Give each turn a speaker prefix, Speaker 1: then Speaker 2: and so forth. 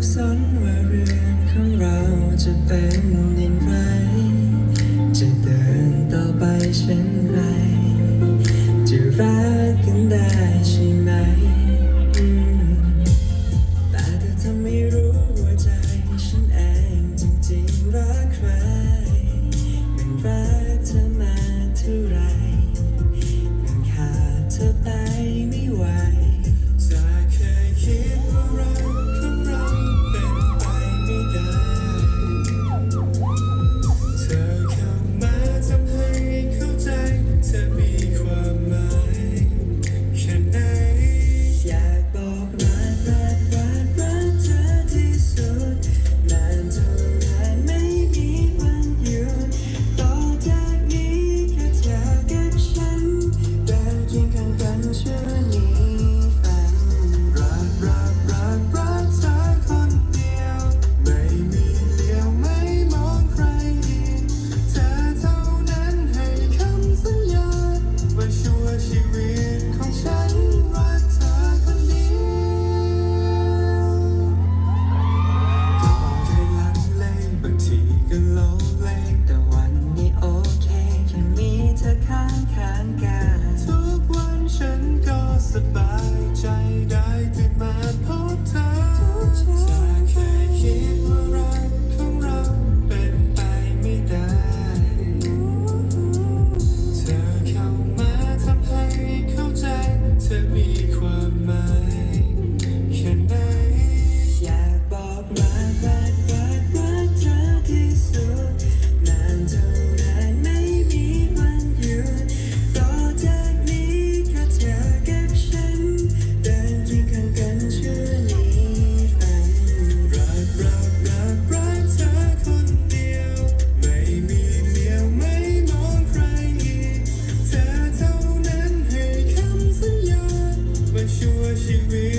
Speaker 1: บสนว่าเรื่องของเราจะเป็นอย่างไร จะเดินต่อไปเช่นไร จะรักกันได้ใช่ไหม แต่เธอทำให้รู้ว่าใจฉันเองจริงๆรักใคร มันรักเธอมาเท่าไรมันขาดเธอไป passerby. ชั่วชีวิต